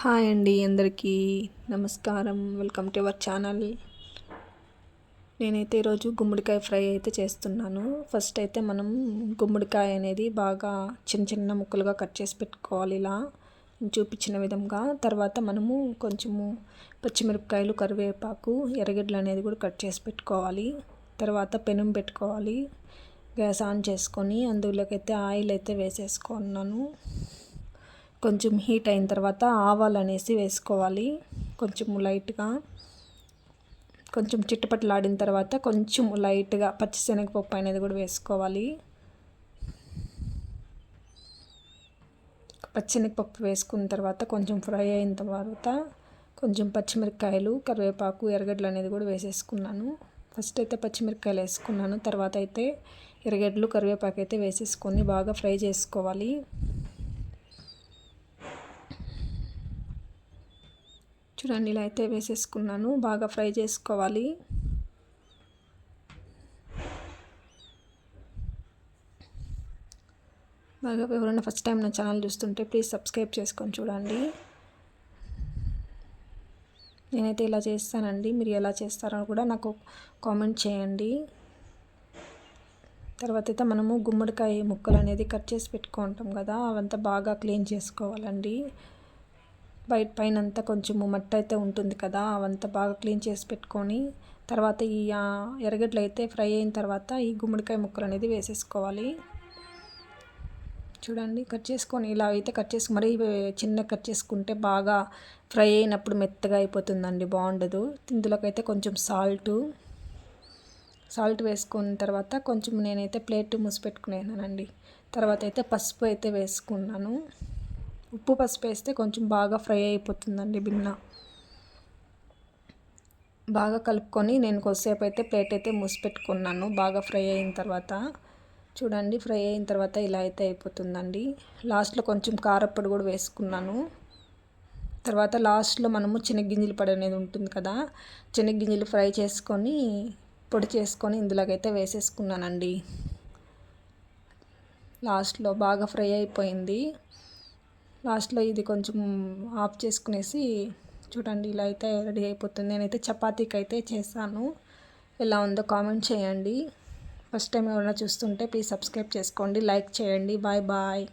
Hi అండి అందరికీ నమస్కారం. Welcome to our channel. నేనైతే ఈరోజు గుమ్మడికాయ ఫ్రై అయితే చేస్తున్నాను. ఫస్ట్ అయితే మనం గుమ్మడికాయ అనేది బాగా చిన్న చిన్న ముక్కలుగా కట్ చేసి పెట్టుకోవాలి ఇలా. చూపించిన విధంగా. తర్వాత మనము కొంచెము పచ్చిమిరపకాయలు కరివేపాకు ఎర్రగడ్డలు అనేది కూడా కట్ చేసి పెట్టుకోవాలి. తర్వాత పెనం పెట్టుకోవాలి. గ్యాస్ ఆన్ చేసుకొని అందులోకి అయితే ఆయిల్ అయితే వేసేసుకున్నాను. కొంచెం హీట్ అయిన తర్వాత ఆవాలు అనేసి వేసుకోవాలి. కొంచెం లైట్గా కొంచెం చిట్టపట్టలాడిన తర్వాత కొంచెం లైట్గా పచ్చిశనగపప్పు అనేది కూడా వేసుకోవాలి. పచ్చిశనగపప్పు వేసుకున్న తర్వాత కొంచెం ఫ్రై అయిన తర్వాత కొంచెం పచ్చిమిరపకాయలు కరివేపాకు ఎర్రగడ్డలు అనేది కూడా వేసేసుకున్నాను. ఫస్ట్ అయితే పచ్చిమిరపకాయలు వేసుకున్నాను. తర్వాత అయితే ఎర్రగడ్డలు కరివేపాకు అయితే వేసేసుకొని బాగా ఫ్రై చేసుకోవాలి. చూడండి ఇలా అయితే వేసేసుకున్నాను. బాగా ఫ్రై చేసుకోవాలి. బాగా ఎవరైనా ఫస్ట్ టైం నా ఛానల్ చూస్తుంటే ప్లీజ్ సబ్స్క్రైబ్ చేసుకొని చూడండి. నేనైతే ఇలా చేస్తానండి. మీరు ఎలా చేస్తారో కూడా నాకు కామెంట్ చేయండి. తర్వాత అయితే మనము గుమ్మడికాయ ముక్కలు అనేది కట్ చేసి పెట్టుకుంటాం కదా అవంతా బాగా క్లీన్ చేసుకోవాలండి. బయట పైన అంతా కొంచెము మట్టి అయితే ఉంటుంది కదా అవంతా బాగా క్లీన్ చేసి పెట్టుకొని తర్వాత ఈ ఎరగడ్లు అయితే ఫ్రై అయిన తర్వాత ఈ గుమ్మడికాయ ముక్కలు అనేది వేసేసుకోవాలి. చూడండి కట్ చేసుకొని ఇలా అయితే కట్ చేసి మరీ చిన్న కట్ చేసుకుంటే బాగా ఫ్రై అయినప్పుడు మెత్తగా అయిపోతుందండి బాగుండదు. ఇందులోకైతే కొంచెం సాల్టు సాల్ట్ వేసుకున్న తర్వాత కొంచెం నేనైతే ప్లేట్ మూసి పెట్టుకునేనానండి. తర్వాత అయితే పసుపు అయితే వేసుకున్నాను. ఉప్పు పసుపు వేస్తే కొంచెం బాగా ఫ్రై అయిపోతుందండి బిన్న. బాగా కలుపుకొని నేను కొద్దిసేపు అయితే ప్లేట్ అయితే మూసి పెట్టుకున్నాను. బాగా ఫ్రై అయిన తర్వాత చూడండి ఫ్రై అయిన తర్వాత ఇలా అయితే అయిపోతుందండి. లాస్ట్లో కొంచెం కారప్పొడి కూడా వేసుకున్నాను. తర్వాత లాస్ట్లో మనము శనగ్గింజలు పొడి అనేది ఉంటుంది కదా శనగ్గింజలు ఫ్రై చేసుకొని పొడి చేసుకొని ఇందులోకైతే వేసేసుకున్నానండి. లాస్ట్లో బాగా ఫ్రై అయిపోయింది. లాస్ట్లో ఇది కొంచెం ఆఫ్ చేసుకునేసి చూడండి ఇలా అయితే రెడీ అయిపోతుంది. నేనైతే చపాతీకి అయితే చేశాను. ఎలా ఉందో కామెంట్ చేయండి. ఫస్ట్ టైం ఎవరైనా చూస్తుంటే ప్లీజ్ సబ్స్క్రైబ్ చేసుకోండి. లైక్ చేయండి. Bye bye.